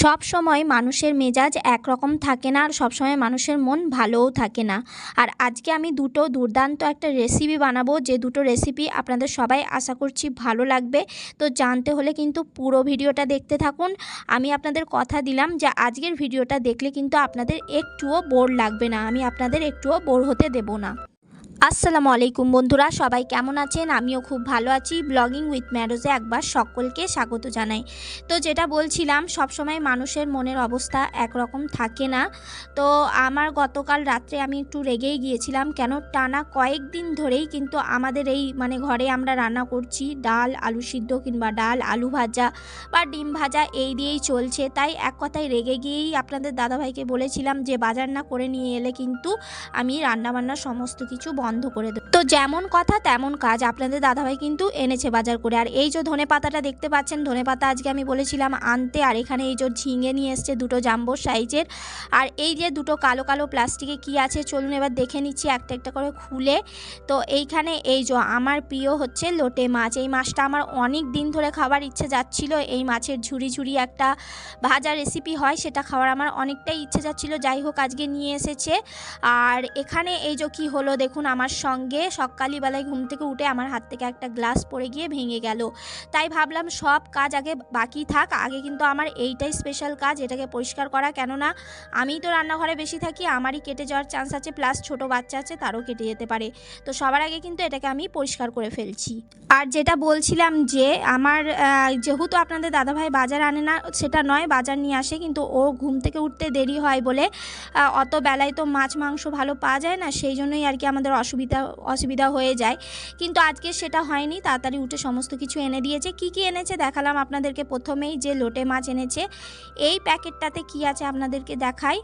সব সময় মানুষের মেজাজ একরকম থাকে না আর সব সময় মানুষের মন ভালোও থাকে না। আর আজকে আমি দুটো দুর্দান্ত একটা রেসিপি বানাবো, যে দুটো রেসিপি আপনাদের সবাই আশা করছি ভালো লাগবে। তো জানতে হলে কিন্তু পুরো ভিডিওটা দেখতে থাকুন। আমি আপনাদের কথা দিলাম যে আজকের ভিডিওটা দেখলে কিন্তু আপনাদের একটুও বোর লাগবে না, আমি আপনাদের একটুও বোর হতে দেব না। আসসালামু আলাইকুম বন্ধুরা, সবাই কেমন আছেন? আমিও খুব ভালো আছি। ব্লগিং উইথ ম্যারোজে একবার সকলকে স্বাগত জানাই। তো যেটা বলছিলাম, সবসময় মানুষের মনের অবস্থা একরকম থাকে না। তো আমার গতকাল রাত্রে আমি একটু রেগেই গিয়েছিলাম, কেন টানা কয়েকদিন ধরেই কিন্তু আমাদের এই মানে ঘরে আমরা রান্না করছি, ডাল, আলু সিদ্ধ কিংবা ডাল, আলু ভাজা বা ডিম ভাজা, এই দিয়েই চলছে। তাই এক কথায় রেগে গিয়েই আপনাদের দাদাভাইকে বলেছিলাম যে, বাজার না করে নিয়ে এলে কিন্তু আমি রান্নাবান্না সমস্ত কিছু বন্ধ করে দেবো। তো যেমন কথা, তেমন কাজ আপনাদের দাদাভাই কিন্তু এনেছে বাজার করে। আর এই যে ধনে পাতাটা দেখতে পাচ্ছেন, ধনে পাতা আজকে আমি বলেছিলাম আনতে, আর এখানে এই যে ঝিঙে নিয়ে এসছে দুটো জাম্বো সাইজের। আর এই যে দুটো কালো কালো প্লাস্টিকে কি আছে চলুন এবার দেখে নিচ্ছি একটা একটা করে খুলে। তো এইখানে এই যে আমার প্রিয় হচ্ছে লোটে মাছ। এই মাছটা আমার অনেক দিন ধরে খাবার ইচ্ছে যাচ্ছিল। এই মাছের ঝুড়ি ঝুড়ি একটা ভাজা রেসিপি হয়, সেটা খাওয়ার আমার অনেকটাই ইচ্ছে যাচ্ছিল। যাই হোক, আজকে নিয়ে এসেছে। আর এখানে এই যে কি হলো, দেখুন আমার সঙ্গে সকালবেলায় ঘুম থেকে উঠে আমার হাত থেকে একটা গ্লাস পড়ে গিয়ে ভেঙে গেল। তাই ভাবলাম সব কাজ আগে বাকি থাক, আগে কিন্তু আমার এইটাই স্পেশাল কাজ, এটাকে পরিষ্কার করা। কেননা আমিই তো রান্নাঘরে বেশি থাকি, আমারই কেটে যাওয়ার চান্স আছে প্লাস ছোট বাচ্চা আছে, তারও কেটে যেতে পারে। তো সবার আগে কিন্তু এটাকে আমি পরিষ্কার করে ফেলছি। আর যেটা বলছিলাম যে, আমার যেহেতু আপনাদের দাদাভাই বাজার আনে না, সেটা নয়, বাজার নিয়ে আসে, কিন্তু ও ঘুম থেকে উঠতে দেরি হয় বলে অত বেলায় তো মাছ, মাংস ভালো পাওয়া যায় না, সেই জন্যই আর কি আমাদের অসুবিধা অসুবিধা হয়ে যায়। কিন্তু আজকে সেটা হয়নি, তাড়াতাড়ি উঠে সমস্ত কিছু এনে দিয়েছে। কি কি এনেছে দেখালাম আপনাদেরকে প্রথমেই, যে লোটে মাছ এনেছে। এই প্যাকেটটাতে কি আছে আপনাদেরকে দেখাই।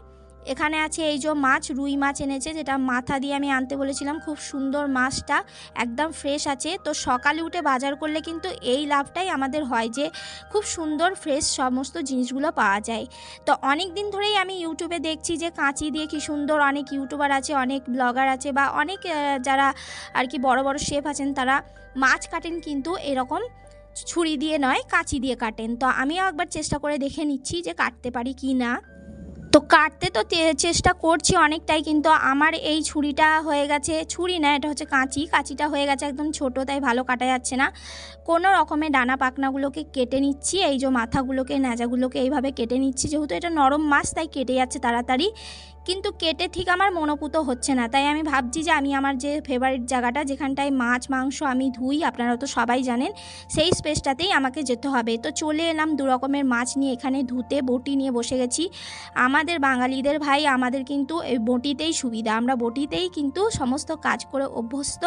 এখানে আছে এই যে মাছ, রুই মাছ এনেছে, যেটা মাথা দিয়ে আমি আনতে বলেছিলাম। খুব সুন্দর মাছটা, একদম ফ্রেশ আছে। তো সকালে উঠে বাজার করলে কিন্তু এই লাভটাই আমাদের হয় যে, খুব সুন্দর ফ্রেশ সমস্ত জিনিসগুলো পাওয়া যায়। তো অনেক দিন ধরেই আমি ইউটিউবে দেখছি যে, কাঁচি দিয়ে কি সুন্দর অনেক ইউটিউবার আছে, অনেক ব্লগার আছে বা অনেক যারা আর কি বড় বড় শেফ আছেন, তারা মাছ কাটেন কিন্তু এরকম ছুরি দিয়ে নয়, কাঁচি দিয়ে কাটেন। তো আমিও একবার চেষ্টা করে দেখে নিচ্ছি যে কাটতে পারি কি না। তো কাটতে তো চেষ্টা করছি অনেকটাই, কিন্তু আমার এই ছুরিটা হয়ে গেছে, ছুরি না, এটা হচ্ছে কাঁচি, কাঁচিটা হয়ে গেছে একদম ছোট, তাই ভালো কাটা যাচ্ছে না। কোনো রকমের ডানা পাখনাগুলোকে কেটে নিচ্ছি, এই যে মাথাগুলোকে, ন্যাজাগুলোকে এইভাবে কেটে নিচ্ছি, যেহেতু এটা নরম মাছ, তাই কেটে যাচ্ছে তাড়াতাড়ি। কিন্তু কেটে ঠিক আমার মনোপুত হচ্ছে না, তাই আমি ভাবছি যে আমি আমার যে ফেভারিট জায়গাটা, যেখানটায় মাছ, মাংস আমি ধুই, আপনারা তো সবাই জানেন, সেই স্পেসটাতেই আমাকে যেতে হবে। তো চলে এলাম দু রকমের মাছ নিয়ে, এখানে ধুতে, বটি নিয়ে বসে গেছি। আমাদের বাঙালিদের ভাই আমাদের কিন্তু এই বটিতেই সুবিধা। আমরা বটিতেই কিন্তু সমস্ত কাজ করে অভ্যস্ত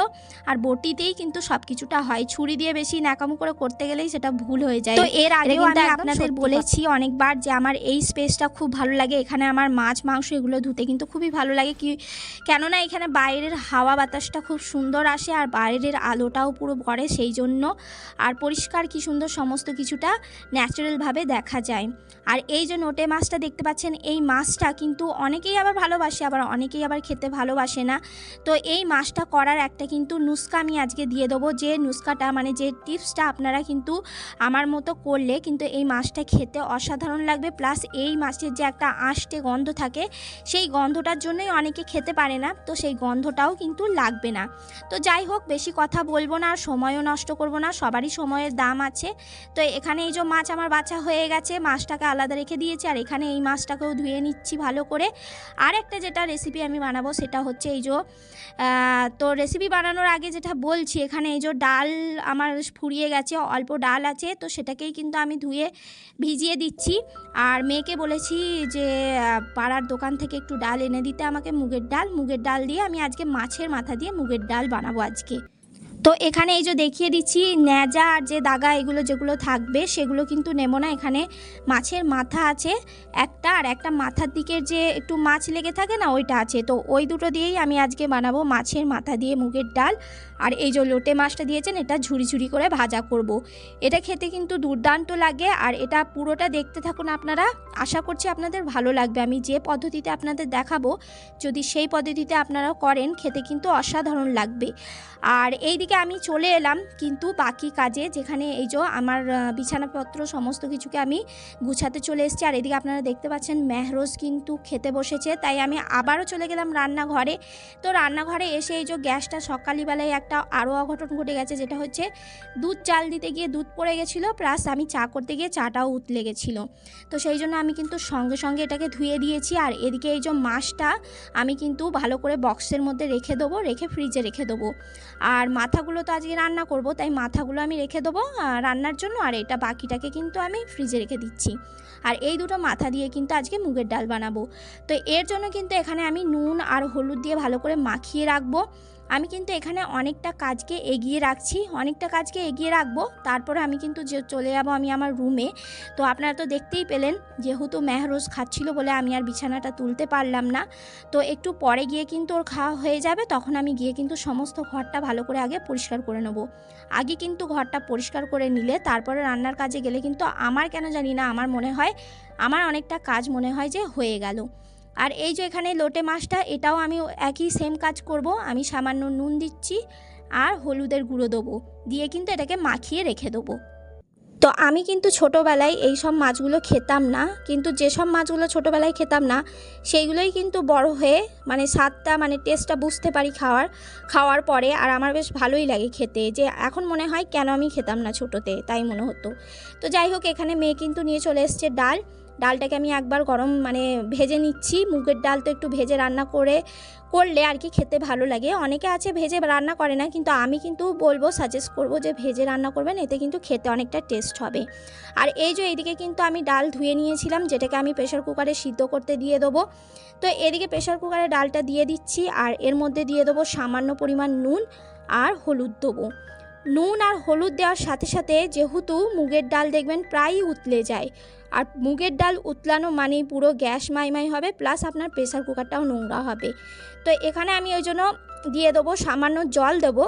আর বটিতেই কিন্তু সব কিছুটা হয়। ছুরি দিয়ে বেশি ন্যাকামো করে করতে গেলেই সেটা ভুল হয়ে যায়। তো এর আগেও আমি আপনাদের বলেছি অনেকবার যে আমার এই স্পেসটা খুব ভালো লাগে। এখানে আমার মাছ মাংস এগুলো ধুতে কিন্তু খুবই ভালো লাগে। কি কেননা এখানে বাইরের হাওয়া বাতাসটা খুব সুন্দর আসে আর বাইরের আলোটাও পুরো পড়ে সেই জন্য। আর পরিষ্কার কি সুন্দর সমস্ত কিছুটা ন্যাচারালভাবে দেখা যায়। আর এই যে নোটে মাছটা দেখতে পাচ্ছেন এই মাছটা কিন্তু অনেকেই আবার ভালোবাসে, আবার অনেকেই আবার খেতে ভালোবাসে না। তো এই মাছটা করার একটা কিন্তু নুস্কা আমি আজকে দিয়ে দেবো। যে নুস্কাটা মানে যে টিপসটা আপনারা কিন্তু আমার মতো করলে কিন্তু এই মাছটা খেতে অসাধারণ লাগবে। প্লাস এই মাছের যে একটা আষ্টে গন্ধ থাকে, সেই গন্ধটার জন্যই অনেকে খেতে পারে না, তো সেই গন্ধটাও কিন্তু লাগবে না। তো যাই হোক, বেশি কথা বলব না, আর সময়ও নষ্ট করব না, সবারই সময়ের দাম আছে। তো এখানে এই যে মাছ আমার বাছা হয়ে গেছে, মাছটাকে আলাদা রেখে দিয়েছি, আর এখানে এই মাছটাকেও ধুয়ে নিচ্ছি ভালো করে। আর একটা যেটা রেসিপি আমি বানাবো সেটা হচ্ছে এই যে তো রেসিপি বানানোর আগে যেটা বলছি, এখানে এই যে ডাল আমার ফুরিয়ে গেছে, অল্প ডাল আছে, তো সেটাকেই কিন্তু আমি ধুয়ে ভিজিয়ে দিচ্ছি। আর মেয়েকে বলেছি যে পাড়ার দোকান থেকে একটু ডাল এনে দিতে আমাকে মুগের ডাল। মুগের ডাল দিয়ে আমি আজকে মাছের মাথা দিয়ে মুগের ডাল বানাবো আজকে। তো এখানে এই যে দেখিয়ে দিচ্ছি, ন্যাজা আর যে দাগা, এগুলো যেগুলো থাকবে, সেগুলো কিন্তু নেব না। এখানে মাছের মাথা আছে একটা, আর একটা মাথার দিকের যে একটু মাছ লেগে থাকে না, ওইটা আছে। তো ওই দুটো দিয়েই আমি আজকে বানাবো মাছের মাথা দিয়ে মুগের ডাল। আর এই যে লোটে মাছটা দিয়েছেন, এটা ঝুড়ি ঝুড়ি করে ভাজা করব। এটা খেতে কিন্তু দুর্দান্ত লাগে, আর এটা পুরোটা দেখতে থাকুন আপনারা। আশা করছি আপনাদের ভালো লাগবে। আমি যে পদ্ধতিতে আপনাদের দেখাবো, যদি সেই পদ্ধতিতে আপনারা করেন, খেতে কিন্তু অসাধারণ লাগবে। আর এই দিকে আমি চলে এলাম, কিন্তু বাকি কাজে যেখানে এই যে আমার বিছানাপত্র সমস্ত কিছুকে আমি গুছাতে চলে এসেছি। আর এদিকে আপনারা দেখতে পাচ্ছেন মেহরোজ কিন্তু খেতে বসেছে, তাই আমি আবারও চলে গেলাম রান্নাঘরে। তো রান্নাঘরে এসে এই যে গ্যাসটা সকালবেলায় একটা আরও অঘটন ঘটে গেছে, যেটা হচ্ছে দুধ চাল দিতে গিয়ে দুধ পড়ে গেছিল, প্লাস আমি চা করতে গিয়ে চাটাও উতলে গেছিল। তো সেই জন্য আমি কিন্তু সঙ্গে সঙ্গে এটাকে ধুয়ে দিয়েছি। আর এদিকে এই যে মাছটা আমি কিন্তু ভালো করে বক্সের মধ্যে রেখে দেবো, রেখে ফ্রিজে রেখে দেবো। আর মাথাগুলো তো আজকে রান্না করব, তাই মাথাগুলো আমি রেখে দেবো রান্নার জন্য, আর এটা বাকিটাকে কিন্তু আমি ফ্রিজে রেখে দিচ্ছি। আর এই দুটো মাথা দিয়ে কিন্তু আজকে মুগের ডাল বানাবো। তো এর জন্য কিন্তু এখানে আমি নুন আর হলুদ দিয়ে ভালো করে মাখিয়ে রাখব। আমি কিন্তু এখানে অনেকটা কাজকে এগিয়ে রাখছি, অনেকটা কাজকে এগিয়ে রাখব। তারপরে আমি কিন্তু যে চলে যাব আমি আমার রুমে তো আপনারা তো দেখতেই পেলেন, যেহেতু মেহরোজ খাচ্ছিল বলে আমি আর বিছানাটা তুলতে পারলাম না। তো একটু পরে গিয়ে কিন্তু ওর খাওয়া হয়ে যাবে, তখন আমি গিয়ে কিন্তু সমস্ত ঘরটা ভালো করে আগে পরিষ্কার করে নেব। আগে কিন্তু ঘরটা পরিষ্কার করে নিলে, তারপরে রান্নার কাজে গেলে কিন্তু আমার কেন জানি না, আমার মনে হয়, আমার অনেকটা কাজ মনে হয় যে হয়ে গেল। আর এই যে এখানে লোটে মাছটা, এটাও আমি একই সেম কাজ করব। আমি সামান্য নুন দিচ্ছি আর হলুদের গুঁড়ো দেবো। দিয়ে কিন্তু এটাকে মাখিয়ে রেখে দেবো। তো আমি কিন্তু ছোটোবেলায় এই সব মাছগুলো খেতাম না। কিন্তু যেসব মাছগুলো ছোটোবেলায় খেতাম না, সেইগুলোই কিন্তু বড় হয়ে মানে স্বাদটা মানে টেস্টটা বুঝতে পারি খাওয়ার খাওয়ার পরে। আর আমার বেশ ভালোই লাগে খেতে। যে এখন মনে হয় কেন আমি খেতাম না ছোটোতে, তাই মনে হতো। তো যাই হোক, এখানে মেয়ে কিন্তু নিয়ে চলে এসছে ডাল। ডালটাকে আমি একবার গরম মানে ভেজে নিচ্ছি। মুগের ডাল তো একটু ভেজে রান্না করে, করলে আর কি খেতে ভালো লাগে। অনেকে আছে ভেজে রান্না করে না, কিন্তু আমি কিন্তু বলব সাজেস্ট করব যে ভেজে রান্না করবেন, এতে কিন্তু খেতে অনেকটা টেস্ট হবে। আর এই যে এইদিকে কিন্তু আমি ডাল ধুয়ে নিয়েছিলাম, যেটাকে আমি প্রেশার কুকারে সিদ্ধ করতে দিয়ে দেবো। তো এদিকে প্রেশার কুকারে ডালটা দিয়ে দিচ্ছি, আর এর মধ্যে দিয়ে দেবো সামান্য পরিমাণ নুন আর হলুদ দেবো। নুন আর হলুদ দেওয়ার সাথে সাথে যেহেতু মুগের ডাল দেখবেন প্রায়ই উতলে যায় আর মুগের ডাল উতলানো মানেই পুরো গ্যাস মাইমাই হবে প্লাস আপনার প্রেশার কুকারটাও নোংরা হবে। তো এখানে আমি ওই জন্য দিয়ে দেবো, সামান্য জল দেবো।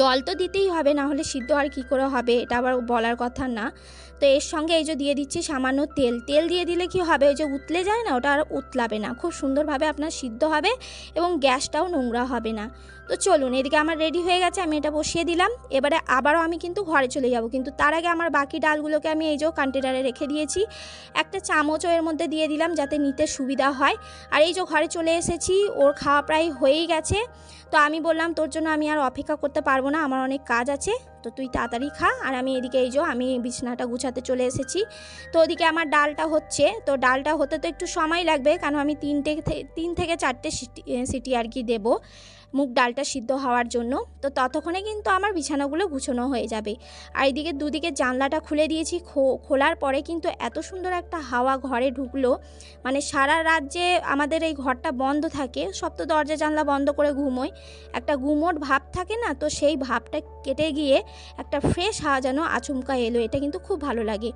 জল তো দিতেই হবে, না হলে সিদ্ধ আর কী করে হবে, এটা আবার বলার কথা না। তো এর সঙ্গে এই যে দিয়ে দিচ্ছি সামান্য তেল। তেল দিয়ে দিলে কি হবে, ওই যে উতলে যায় না, ওটা আর উতলাবে না। খুব সুন্দরভাবে আপনার সিদ্ধ হবে এবং গ্যাসটাও নোংরা হবে না। তো চলুন, এদিকে আমার রেডি হয়ে গেছে, আমি এটা বসিয়ে দিলাম। এবারে আবারও আমি কিন্তু ঘরে চলে যাব। কিন্তু তার আগে আমার বাকি ডালগুলোকে আমি এই যে কন্টেনারে রেখে দিয়েছি। একটা চামচও এর মধ্যে দিয়ে দিলাম যাতে নিতে সুবিধা হয়। আর এই যে ঘরে চলে এসেছি, ওর খাওয়া প্রায় হয়েই গেছে। তো আমি বললাম, তোর জন্য আমি আর অপেক্ষা করতে পারব না, আমার অনেক কাজ আছে। তো তুই তাড়াতাড়ি খা। আর আমি এদিকে এই যে, আমি বিছানাটা গুছাতে চলে এসেছি। তো ওদিকে আমার ডালটা হচ্ছে, তো ডালটা হতে তো একটু সময় লাগবে, কারণ আমি তিনটে তিন থেকে চারটে সিটি সিটি আর কি দেবো। মুগ ডালটা সিদ্ধ হওয়ার জন্য। তো ততক্ষণে কিন্তু আমার বিছানাগুলো গুছানো হয়ে যাবে। আর এদিকে দুদিকে জানলাটা খুলে দিয়েছি খোলার পরে কিন্তু এত সুন্দর একটা হাওয়া ঘরে ঢুকলো। মানে সারা রাত যে আমাদের এই ঘরটা বন্ধ থাকে, সব তো দরজা জানলা বন্ধ করে ঘুমোয়। একটা গুমোট ভাব থাকে না, তো সেই ভাবটা কেটে গিয়ে একটা ফ্রেশ হাওয়া যেন আচমকা এলো, এটা কিন্তু খুব ভালো লাগে।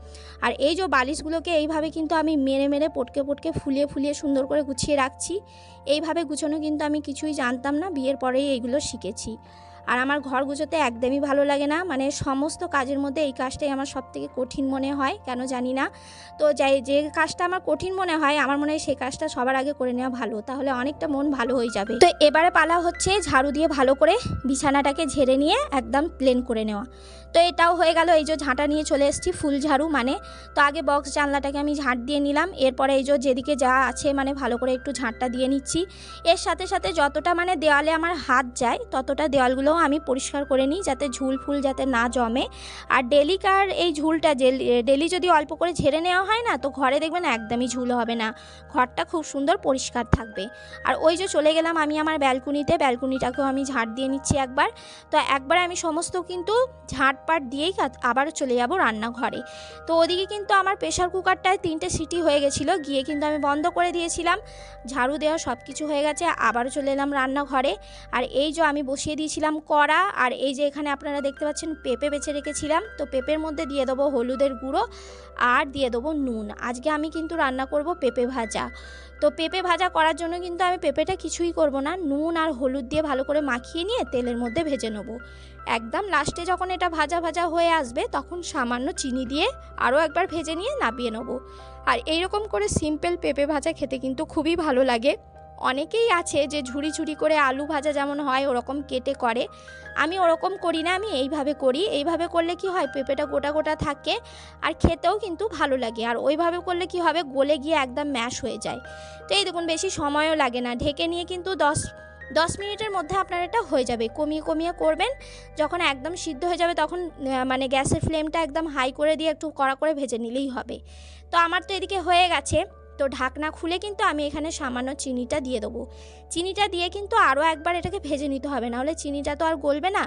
আর এই যে বালিশগুলোকে এইভাবে কিন্তু আমি মেরে মেরে পটকে পটকে ফুলিয়ে ফুলিয়ে সুন্দর করে গুছিয়ে রাখছি। এইভাবে গুছানো কিন্তু আমি কিছুই জানতাম না বিয়ের পরেই এইগুলো শিখেছি। আর আমার ঘর গুছোতে একদমই ভালো লাগে না। মানে সমস্ত কাজের মধ্যে এই কাজটাই আমার সব থেকে কঠিন মনে হয়, কেন জানি না। তো যাই, যে কাজটা আমার কঠিন মনে হয়, আমার মনে হয় সেই কাজটা সবার আগে করে নেওয়া ভালো। তাহলে অনেকটা মন ভালো হয়ে যাবে। তো এবারে পালা হচ্ছে ঝাড়ু দিয়ে ভালো করে বিছানাটাকে ঝেড়ে নিয়ে একদম প্লেন করে নেওয়া। তো এটাও হয়ে গেল, এই যে ঝাঁটা নিয়ে চলে এসেছি ফুল ঝাড়ু মানে। তো আগে বক্স জানলাটাকে আমি ঝাঁট দিয়ে নিলাম, এরপরে এই যে যেদিকে যা আছে মানে ভালো করে একটু ঝাঁটটা দিয়ে নিচ্ছি। এর সাথে সাথে যতটা মানে দেওয়ালে আমার হাত যায়, ততটা দেওয়ালগুলোও আমি পরিষ্কার করে নিই যাতে ঝুল ফুল যাতে না জমে। আর ডেলিকার এই ঝুলটা ডেলি যদি অল্প করে ঝেড়ে নেওয়া হয় না, তো ঘরে দেখবেন একদমই ঝুল হবে না। ঘরটা খুব সুন্দর পরিষ্কার থাকবে। আর ওই যে চলে গেলাম আমি আমার ব্যালকনিতে, ব্যালকনিটাকেও আমি ঝাঁট দিয়ে নিচ্ছি একবার। তো একবার আমি সমস্ত কিন্তু ঝাঁটপাট দিয়েই আবার চলে যাব রান্নাঘরে। তো ওদিকে কিন্তু আমার প্রেশার কুকারটায় তিনটে সিটি হয়ে গেছিল, গিয়ে কিন্তু আমি বন্ধ করে দিয়েছিলাম। ঝাড়ু দেওয়া সব কিছু হয়ে গেছে, আবারও চলে এলাম রান্নাঘরে। আর এই যে আমি বসিয়ে দিয়েছিলাম কড়া, আর এই যে এখানে আপনারা দেখতে পাচ্ছেন পেঁপে বেছে রেখেছিলাম। তো পেঁপের মধ্যে দিয়ে দেবো হলুদের গুঁড়ো, আর দিয়ে দেবো নুন। আজকে আমি কিন্তু রান্না করব পেঁপে ভাজা। তো পেঁপে ভাজা করার জন্য কিন্তু আমি পেঁপেটা কিছুই করব না, নুন আর হলুদ দিয়ে ভালো করে মাখিয়ে নিয়ে তেলের মধ্যে ভেজে নেব। একদম লাস্টে যখন এটা ভাজা ভাজা হয়ে আসবে, তখন সামান্য চিনি দিয়ে আরও একবার ভেজে নিয়ে নাবিয়ে নেব। আর এইরকম করে সিম্পল পেঁপে ভাজা খেতে কিন্তু খুবই ভালো লাগে। অনেকেই আছে যে ঝুড়ি ঝুড়ি করে আলু ভাজা যেমন হয়, ওরকম কেটে করে। আমি ওরকম করি না, আমি এইভাবে করি। এইভাবে করলে কি হয়, পেঁপেটা গোটা গোটা থাকে আর খেতেও কিন্তু ভালো লাগে। আর ওইভাবে করলে কি হবে, গলে গিয়ে একদম ম্যাশ হয়ে যায়। তো এই দেখুন, বেশি সময়ও লাগে না। ঢেকে নিয়ে কিন্তু দশ দশ মিনিটের মধ্যে আপনার এটা হয়ে যাবে, কমিয়ে কমিয়ে করবেন। যখন একদম সিদ্ধ হয়ে যাবে তখন মানে গ্যাসের ফ্লেমটা একদম হাই করে দিয়ে একটু কড়া করে ভেজে নিলেই হবে। তো আমার তো এদিকে হয়ে গেছে। তো ঢাকনা খুলে কিন্তু আমি এখানে সামান্য চিনিটা দিয়ে দেবো। চিনিটা দিয়ে কিন্তু আরও একবার এটাকে ভেজে নিতে হবে, নাহলে চিনিটা তো আর গলবে না।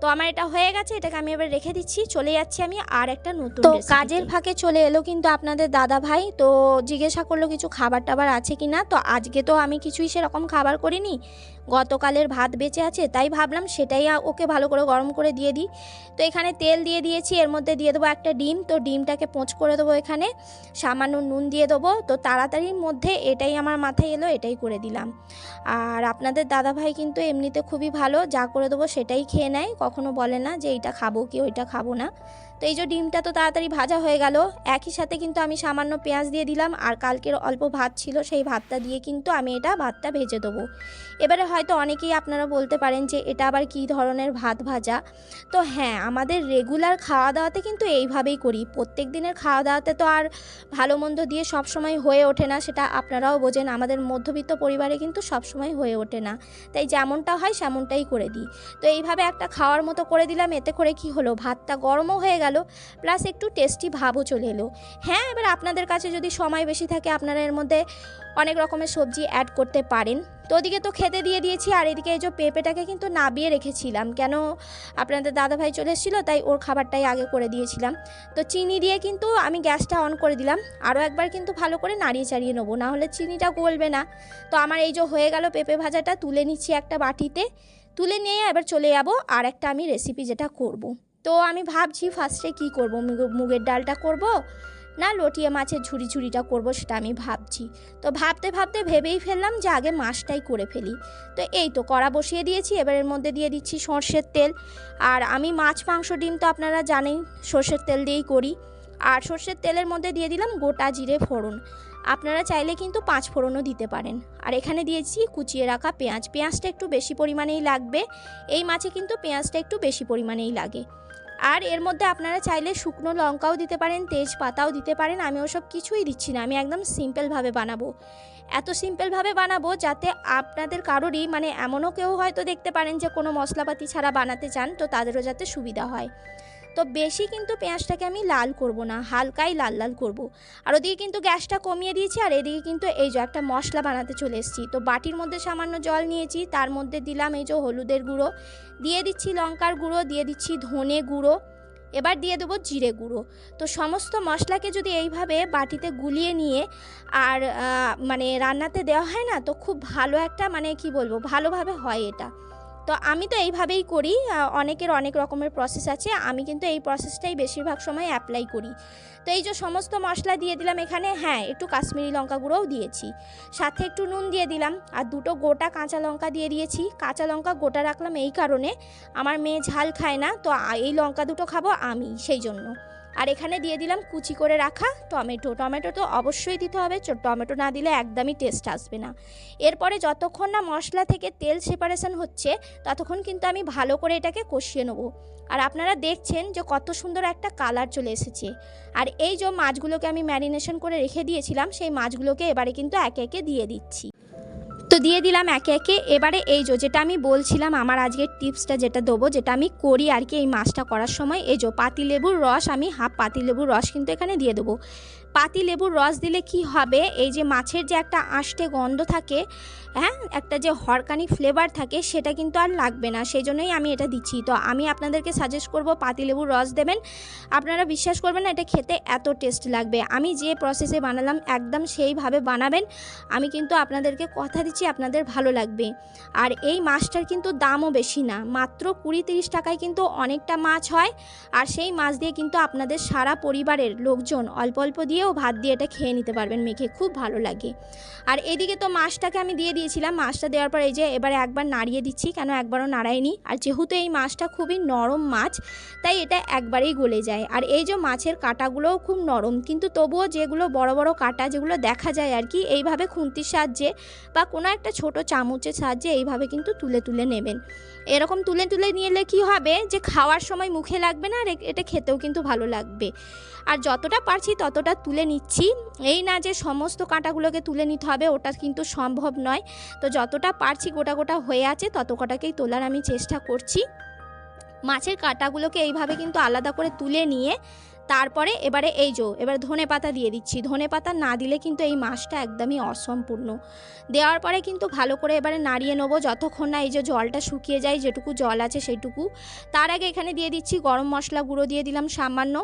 তো আমার এটা হয়ে গেছে এটাকে আমি এবার রেখে দিচ্ছি চলে যাচ্ছি আমি আর একটা নতুন তো কাজের ফাঁকে চলে এলো কিন্তু আপনাদের দাদা ভাই তো জিজ্ঞাসা করল কিছু খাবার টাবার আছে কি না? তো আজকে তো আমি কিছুই সেরকম খাবার করিনি গতকালের ভাত বেঁচে আছে তাই ভাবলাম সেটাই ওকে ভালো করে গরম করে দিয়ে দিই। তো এখানে তেল দিয়ে দিয়েছি এর মধ্যে দিয়ে দেবো একটা ডিম তো ডিমটাকে পোঁচ করে দেবো এখানে সামান্য নুন দিয়ে দেবো তো তাড়াতাড়ির মধ্যে এটাই আমার মাথায় এলো এটাই করে দিলাম। আর আপনাদের দাদা ভাই কিন্তু এমনিতে খুবই ভালো যা করে দেবো সেটাই খেয়ে নেয় কখনো বলে না যে এইটা খাব কি ওইটা খাব না। তো এই যে ডিমটা তো তাড়াতাড়ি ভাজা হয়ে গেল, একই সাথে কিন্তু আমি সামান্য পেঁয়াজ দিয়ে দিলাম আর কালকের অল্প ভাত ছিল, সেই ভাতটা দিয়ে কিন্তু আমি এটা ভাতটা ভেজে দেবো। এবারে হয়তো অনেকেই আপনারা বলতে পারেন যে এটা আবার কী ধরনের ভাত ভাজা? তো হ্যাঁ আমাদের রেগুলার খাওয়া দাওয়াতে কিন্তু এইভাবেই করি। প্রত্যেক দিনের খাওয়া দাওয়াতে তো আর ভালো মন্দ দিয়ে সব সময় হয়ে ওঠে না, সেটা আপনারাও বোঝেন। আমাদের মধ্যবিত্ত পরিবারে কিন্তু সব সময় হয়ে ওঠে না। তাই যেমনটা হয়, সেমনটাই করে দিই। তো এইভাবে একটা খাওয়ার মতো করে দিলাম, এতে করে কি হলো? ভাতটা গরমও হয়ে গেল প্লাস একটু টেস্টি ভাবও চলে এলো। হ্যাঁ এবার আপনাদের কাছে যদি সময় বেশি থাকে, আপনারা এর মধ্যে অনেক রকমের সবজি অ্যাড করতে পারেন। তো ওদিকে তো খেতে দিয়ে দিয়েছি, আর এদিকে এই যে পেঁপেটাকে কিন্তু নাবিয়ে রেখেছিলাম। কেন আপনাদের দাদাভাই চলে এসেছিল, তাই ওর খাবারটাই আগে করে দিয়েছিলাম। তো চিনি দিয়ে কিন্তু আমি গ্যাসটা অন করে দিলাম। আরও একবার কিন্তু ভালো করে নাড়িয়ে চাড়িয়ে নেব, না হলে চিনিটা গলবে না। তো আমার এই যে হয়ে গেল পেঁপে ভাজাটা, তুলে নিচ্ছি একটা বাটিতে। তুলে নিয়ে এবার চলে যাব, আর একটা আমি রেসিপি যেটা করব। তো আমি ভাবছি ফার্স্টে কি করব? মুগ- মুগের ডালটা করব না লটিয়ে মাছের ঝুড়ি ঝুড়িটা করব সেটা আমি ভাবছি। তো ভাবতে ভাবতে ভেবেই ফেললাম যে আগে মাছটাই করে ফেলি। তো এই তো কড়া বসিয়ে দিয়েছি, এবার এর মধ্যে দিয়ে দিচ্ছি সর্ষের তেল। আর আমি মাছ, মাংস, ডিম তো আপনারা জানেন, সর্ষের তেল দিয়েই করি। আর সর্ষের তেলের মধ্যে দিয়ে দিলাম গোটা জিরে ফোড়ন। আপনারা চাইলে কিন্তু পাঁচ ফোড়নও দিতে পারেন। আর এখানে দিয়েছি কুচিয়ে রাখা পেঁয়াজ। পেঁয়াজটা একটু বেশি পরিমাণেই লাগবে। এই মাছে কিন্তু পেঁয়াজটা একটু বেশি পরিমাণেই লাগে। আর এর মধ্যে আপনারা চাইলে শুকনো লঙ্কাও দিতে পারেন, তেজপাতাও দিতে পারেন। আমি ওসব কিছুই দিচ্ছি না। আমি একদম সিম্পলভাবে বানাবো। এত সিম্পলভাবে বানাবো যাতে আপনাদের কারোরই মানে এমনও কেউ হয়তো দেখতে পারেন যে কোনো মশলাপাতি ছাড়া বানাতে চান, তো তাদেরও যাতে সুবিধা হয়। তো বেশি কিন্তু পেঁয়াজটাকে আমি লাল করব না, হালকাই লাল লাল করব। আর ওদিকে কিন্তু গ্যাসটা কমিয়ে দিয়েছি, আর এদিকে কিন্তু এই যে একটা মশলা বানাতে চলে এসেছি। তো বাটির মধ্যে সামান্য জল নিয়েছি, তার মধ্যে দিলাম এই যে হলুদের গুঁড়ো, দিয়ে দিচ্ছি লঙ্কার গুঁড়ো, দিয়ে দিচ্ছি ধনে গুঁড়ো, এবার দিয়ে দেবো জিরে গুঁড়ো। তো সমস্ত মশলাকে যদি এইভাবে বাটিতে গুলিয়ে নিয়ে আর মানে রান্নাতে দেওয়া হয় না, তো খুব ভালো একটা মানে কি বলব, ভালোভাবে হয় এটা। তো আমি তো এইভাবেই করি অনেকের অনেক রকমের প্রসেস আছে, আমি কিন্তু এই প্রসেসটাই বেশিরভাগ সময় অ্যাপ্লাই করি। তো এই যে সমস্ত মশলা দিয়ে দিলাম এখানে হ্যাঁ একটু কাশ্মীরি লঙ্কা গুঁড়োও দিয়েছি। সাথে একটু নুন দিয়ে দিলাম, আর দুটো গোটা কাঁচা লঙ্কা দিয়ে দিয়েছি। কাঁচা লঙ্কা গোটা রাখলাম এই কারণে, আমার মেয়ে ঝাল খায় না, তো এই লঙ্কা দুটো খাব আমি, সেই জন্য। আর এখানে দিয়ে দিলাম কুচি করে রাখা টমেটো। টমেটো তো অবশ্যই দিতে হবে টমেটো না দিলে একদমই টেস্ট আসবে না। এরপরে যতক্ষণ না মশলা থেকে তেল সেপারেশন হচ্ছে, ততক্ষণ কিন্তু আমি ভালো করে এটাকে কষিয়ে নেব। আর আপনারা দেখছেন যে কত সুন্দর একটা কালার চলে এসেছে। আর এই যে মাছগুলোকে আমি ম্যারিনেশন করে রেখে দিয়েছিলাম, সেই মাছগুলোকে এবারে কিন্তু একে একে দিয়ে দিচ্ছি। তো দিয়ে দিলাম একে একে। এবারে এই জো, যেটা আমি বলছিলাম, আমার আজকের টিপসটা যেটা দেবো, যেটা আমি করি আর কি এই মাছটা করার সময়, এই জো, পাতিলেবুর রস আমি হাফ পাতিলেবুর রস কিন্তু এখানে দিয়ে দেবো। পাতি লেবুর রস দিলে কি হবে? এই যে মাছের যে একটা আষ্টে গন্ধ থাকে হ্যাঁ? একটা যে হরকানি ফ্লেভার থাকে, সেটা কিন্তু আর লাগবে না। সেই জন্যই আমি এটা দিচ্ছি। তো আমি আপনাদেরকে সাজেস্ট করব, পাতি লেবুর রস দেবেন। আপনারা বিশ্বাস করবেন না, এটা খেতে এত টেস্ট লাগবে। আমি যে প্রসেসে বানালাম, একদম সেইভাবে বানাবেন। আমি কিন্তু আপনাদেরকে কথা দিচ্ছি, আপনাদের ভালো লাগবে। আর এই মাছটার কিন্তু দামও বেশি না। মাত্র কুড়ি তিরিশ টাকায় কিন্তু অনেকটা মাছ হয়। আর সেই মাছ দিয়ে কিন্তু আপনাদের সারা পরিবারের লোকজন অল্প অল্প দিয়ে দিয়েও ভাত দিয়ে এটা খেয়ে নিতে পারবেন মেখে, খুব ভালো লাগে। আর এদিকে তো মাছটাকে আমি দিয়ে দিয়েছিলাম, মাছটা দেওয়ার পর এই যে এবারে একবার নাড়িয়ে দিচ্ছি, কেন একবারও নাড়াইনি। আর যেহেতু এই মাছটা খুবই নরম মাছ, তাই এটা একবারেই গলে যায়। আর এই যে মাছের কাঁটাগুলোও খুব নরম, কিন্তু তবুও যেগুলো বড় বড় কাঁটা, যেগুলো দেখা যায় আর কি, এইভাবে খুন্তির সাহায্যে বা কোনো একটা ছোট চামচের সাহায্যে এইভাবে কিন্তু তুলে তুলে নেবেন। এরকম তুলে তুলে নিলে কী হবে? যে খাওয়ার সময় মুখে লাগবে না আর এটা খেতেও কিন্তু ভালো লাগবে। আর যতটা পারছি ততটা তুলে নিচ্ছি। এই না যে সমস্ত কাঁটাগুলোকে তুলে নিতে হবে, ওটা কিন্তু সম্ভব নয়। তো যতটা পারছি গোটা গোটা হয়ে আছে, তত কটাকেই তোলার আমি চেষ্টা করছি। মাছের কাঁটাগুলোকে এইভাবে কিন্তু আলাদা করে তুলে নিয়ে তারপরে এবারে এই যো, এবার ধনে পাতা দিয়ে দিচ্ছি। ধনে পাতা না দিলে কিন্তু এই মাছটা একদমই অসম্পূর্ণ। দেওয়ার পরে কিন্তু ভালো করে এবারে নাড়িয়ে নেব। যতক্ষণ না এই যে জলটা শুকিয়ে যায়, যেটুকু জল আছে সেইটুকু তার আগে এখানে দিয়ে দিচ্ছি গরম মশলা গুঁড়ো দিয়ে দিলাম সামান্য।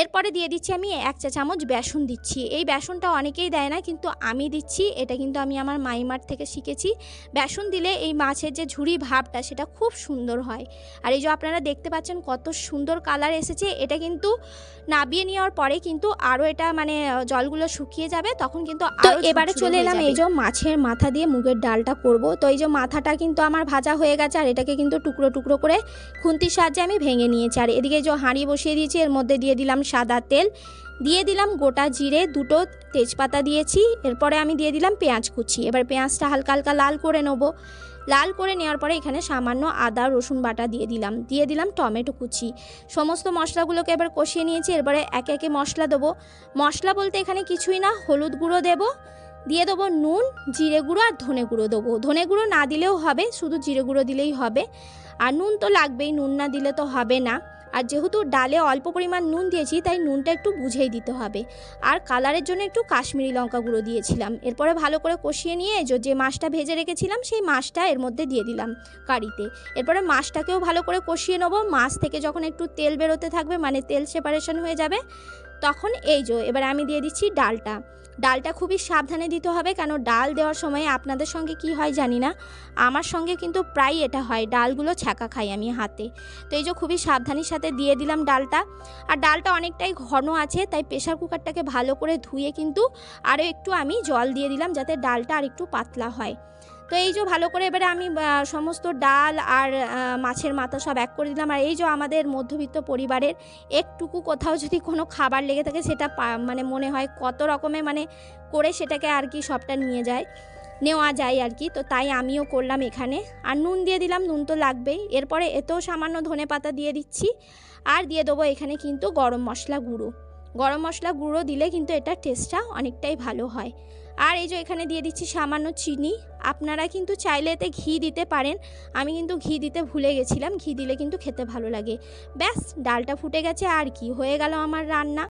এরপরে দিয়ে দিচ্ছি আমি এক চা চামচ বেসন দিচ্ছি। এই বেসনটা অনেকেই দেয় না, কিন্তু আমি দিচ্ছি। এটা কিন্তু আমি আমার মাইমার থেকে শিখেছি। বেসন দিলে এই মাছের যে ঝুড়ি ভাবটা, সেটা খুব সুন্দর হয়। আর এই যে আপনারা দেখতে পাচ্ছেন কত সুন্দর কালার এসেছে, এটা কিন্তু নাবিয়ে নেওয়ার পরে কিন্তু আরও এটা মানে জলগুলো শুকিয়ে যাবে তখন কিন্তু তো এবারে চলে এলাম এই যে মাছের মাথা দিয়ে মুগের ডালটা করব। তো এই যে মাথাটা কিন্তু আমার ভাজা হয়ে গেছে আর এটাকে কিন্তু টুকরো টুকরো করে খুন্তির সাহায্যে আমি ভেঙে নিয়েছি। আর এদিকে যে হাঁড়ি বসিয়ে দিয়েছি এর মধ্যে দিয়ে দিলাম সাদা তেল। দিয়ে দিলাম গোটা জিরে, দুটো তেজপাতা দিয়েছি, এরপরে আমি দিয়ে দিলাম পেঁয়াজ কুচি। এবার পেঁয়াজটা হালকা হালকা লাল করে নেব। লাল করে নেওয়ার পরে এখানে সামান্য আদা, রসুন বাটা দিয়ে দিলাম। দিয়ে দিলাম টমেটো কুচি। সমস্ত মশলাগুলোকে এবার কষিয়ে নিয়েছি, এরপরে একে একে মশলা দেবো। মশলা বলতে এখানে কিছুই না, হলুদ গুঁড়ো দেবো। দিয়ে দেবো নুন, জিরে গুঁড়ো আর ধনে গুঁড়ো দেবো। ধনে গুঁড়ো না দিলেও হবে, শুধু জিরে গুঁড়ো দিলেই হবে। আর নুন তো লাগবেই, নুন না দিলে তো হবে না। আর যেহেতু ডালে অল্প পরিমাণ নুন দিয়েছি, তাই নুনটা একটু বুঝেই দিতে হবে। আর কালারের জন্য একটু কাশ্মীরি লঙ্কা গুঁড়ো দিয়েছিলাম। এরপরে ভালো করে কষিয়ে নিয়ে যে- মাছটা ভেজে রেখেছিলাম, সেই মাছটা এর মধ্যে দিয়ে দিলাম কারিতে। এরপরে মাছটাকেও ভালো করে কষিয়ে নেব। মাছ থেকে যখন একটু তেল বেরোতে থাকবে মানে তেল সেপারেশন হয়ে যাবে তখন এই যে, এবার আমি দিয়ে দিচ্ছি ডালটা। ডালটা খুবই সাবধানে দিতে হবে কেন ডাল দেওয়ার সময় আপনাদের সঙ্গে কি হয় জানি না। আমার সঙ্গে কিন্তু প্রায় এটা হয়, ডালগুলো ছ্যাঁকা খাই আমি হাতে। তো এই যে খুবই সাবধানের সাথে দিয়ে দিলাম ডালটা। আর ডালটা অনেকটাই ঘন আছে, তাই প্রেশার কুকারটাকে ভালো করে ধুয়ে কিন্তু আরও একটু আমি জল দিয়ে দিলাম যাতে ডালটা আর একটু পাতলা হয়। তো এই যে ভালো করে এবারে আমি সমস্ত ডাল আর মাছের মাথা সব এক করে দিলাম। আর এই যে আমাদের মধ্যবিত্ত পরিবারের একটুকু কোথাও যদি কোনো খাবার লেগে থাকে, সেটা মানে মনে হয় কত রকমের মানে করে সেটাকে আর কি সবটা নিয়ে যায়, নেওয়া যায় আর কি। তো তাই আমিও করলাম এখানে। আর নুন দিয়ে দিলাম, নুন তো লাগবেই। এরপরে এতেও সামান্য ধনে পাতা দিয়ে দিচ্ছি। আর দিয়ে দেবো এখানে কিন্তু গরম মশলা গুঁড়ো। গরম মশলা গুঁড়ো দিলে কিন্তু এটার টেস্টটা অনেকটাই ভালো হয়। আর এই যে এখানে দিয়ে দিচ্ছি সামান্য চিনি। আপনারা কিন্তু চাইলে এতে ঘি দিতে পারেন। আমি কিন্তু ঘি দিতে ভুলে গেছিলাম। ঘি দিলে কিন্তু খেতে ভালো লাগে। ব্যাস, ডালটা ফুটে গেছে। আর কি? হয়ে গেল আমার রান্না।